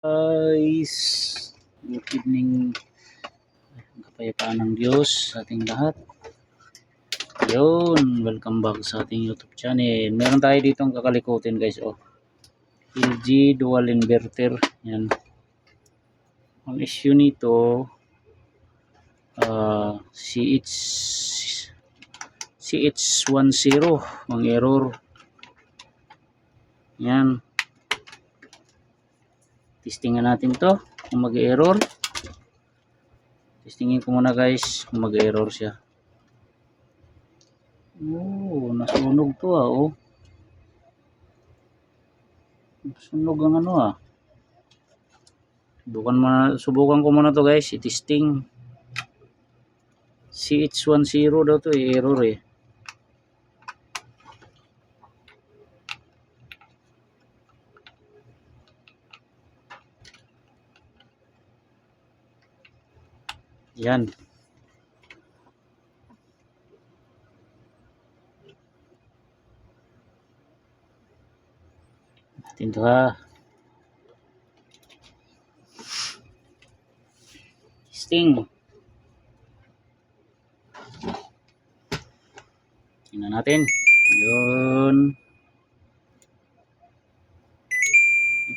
guys. Good evening. Kapayapaan ng Diyos sa ating lahat. Yun, welcome back sa ating YouTube channel. Meron tayo dito ang kakalikutin guys. Oh. LG dual inverter. Yan. Ang issue nito uh, CH CH10 ang error. Yan. Testingan natin to kung mag-error. Testingin ko muna guys kung mag-error siya. Oh, nasunog to ah oh. Nasunog ang ano ah. Subukan, muna, subukan ko muna to guys, i-testing. CH10 daw to eh, error eh. Yan. Natin to ha. Sting. Tingnan natin. Yun.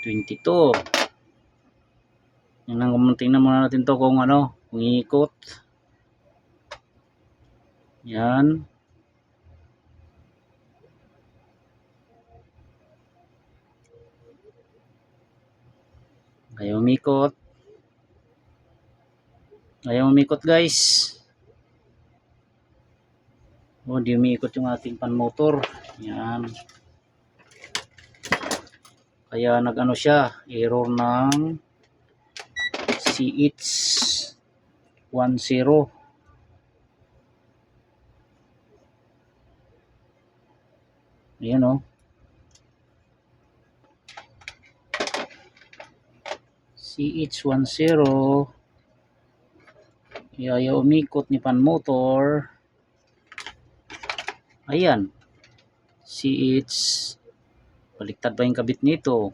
22. Yan ang tingnan muna natin to kung ano, kung iikot. Yan. Ayaw umikot. Ayaw umikot guys. O, di umiikot yung ating pan motor. Yan. Kaya nag-ano siya, error ng CH10 ayan o CH10 ayaw umikot ni pan motor. Ayan. CH baliktad ba yung kabit nito?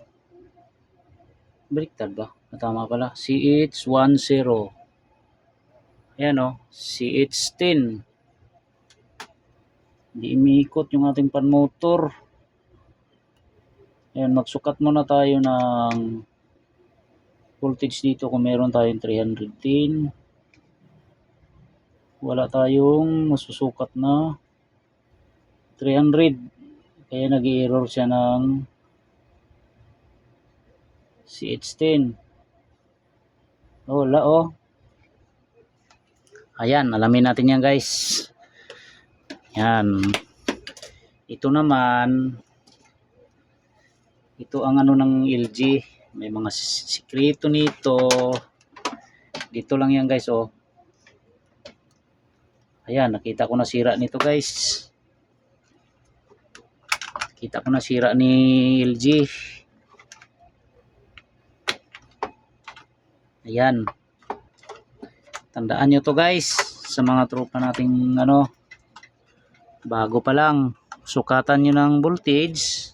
Baliktad ba? Tama pala. CH10. Ayan o. CH10. Hindi imiikot yung ating panmotor. Ayan, magsukat muna tayo ng voltage dito kung meron tayong 310. Wala tayong masusukat na 300. Kaya nag-error siya ng CH10. Oh, wala oh. Ayan, alamin natin yan guys. Yan. Ito naman, ito ang ano ng LG. May mga sikreto nito. Dito lang yan guys oh. Ayan, nakita ko na sira nito guys. Kita ko na sira ni LG. Ayan. Tandaan nyo to guys. Sa mga tropa nating ano. Bago pa lang. Sukatan nyo ng voltage.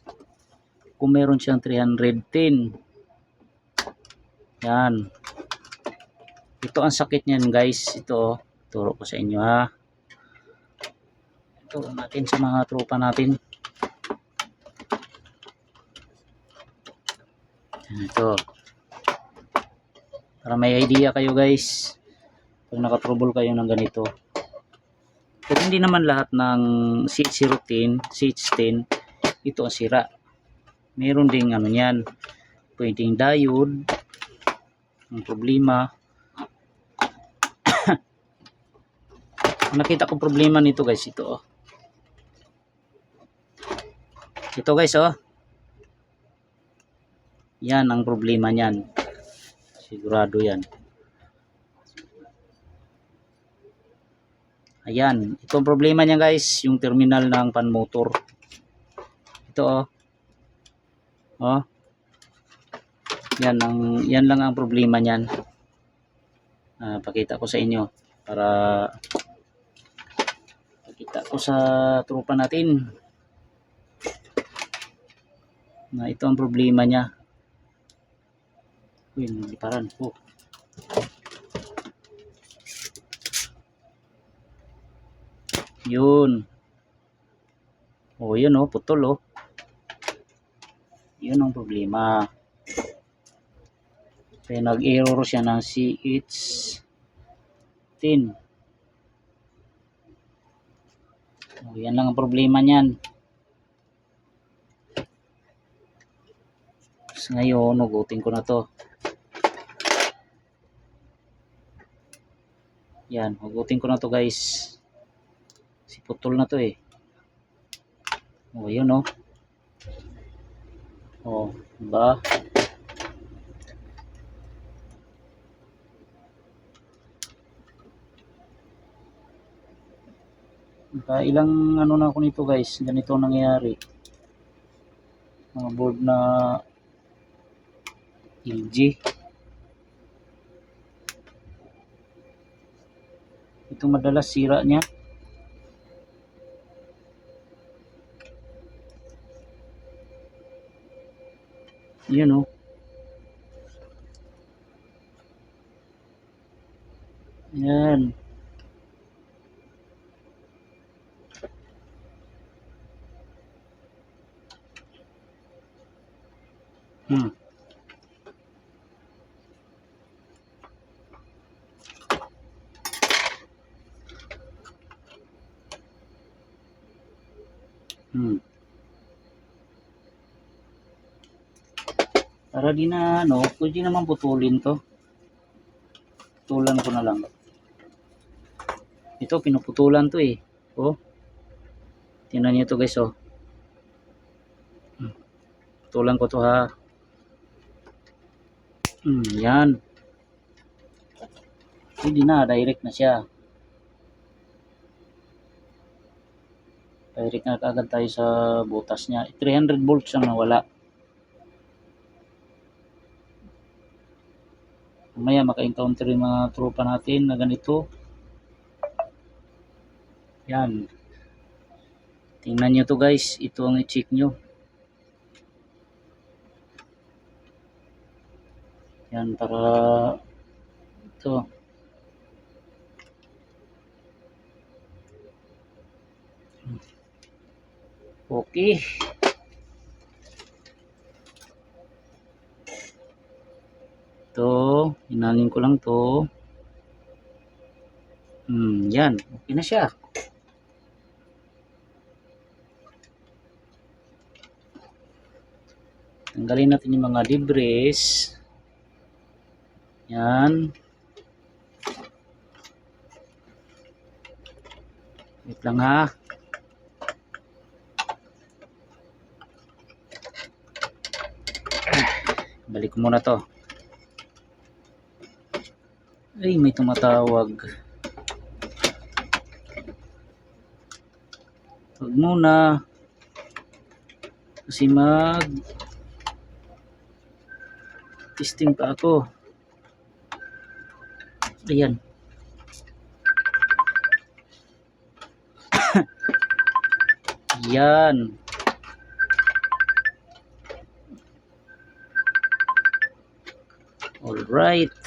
Kung meron siyang 310. Yan. Ito ang sakit niyan guys. Ito. Turo ko sa inyo ha. Ito natin sa mga tropa natin. Ito. Para may idea kayo guys. Pag nakatrouble kayo ng ganito. Pero hindi naman lahat ng CH010, CH10, ito ang sira. Meron ding ano yan. Pwedeng diode. Ang problema. nakita ko problema nito guys, ito oh. Ito guys oh. Yan ang problema niyan. Sigurado yan. Ayan. Ito ang problema niya guys. Yung terminal ng pan motor. Ito oh. Oh. Yan, ang, yan lang ang problema niyan. Uh, pakita ko sa inyo. Para pakita ko sa tropa natin. Na ito ang problema niya. Uy, nagliparan po. Yun. Oh, yun oh, putol oh. Yun ang problema. Kaya nag-error siya ng CH10. Oh, yan lang ang problema niyan. Tapos ngayon, ugutin ko na to. Yan, ugutin ko na to guys. Si putol na to eh. Oh, yun oh. Oh, diba? Naka ilang ano na ako nito guys, ganito ang nangyayari. Mga board na LG. Ito madalas sira niya. You know Yan. Hmm. Hmm. Para di na ano, pwede naman putulin to. Putulan ko na lang. Ito, pinuputulan to eh. Oh. Tingnan niyo to guys oh. Putulan ko to ha. Hmm, yan. Hindi na, direct na siya. Direct na kagad tayo sa butas niya. 300 volts ang nawala. Mamaya maka-encounter yung mga tropa natin na ganito. Yan. Tingnan nyo to guys. Ito ang i-check nyo. Yan para ito. Okay. Ito, inanin ko lang to. Hmm, yan. Okay na siya. Tanggalin natin yung mga debris. Yan. Wait lang ha. Balik ko muna to. Ay, may tumatawag. Huwag muna. Kasi mag testing pa ako. Ayan. Yan. Alright.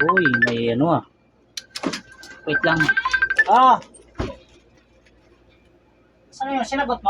Uy, may ano ah. Wait lang. Ah! Ano yung sinagot mo?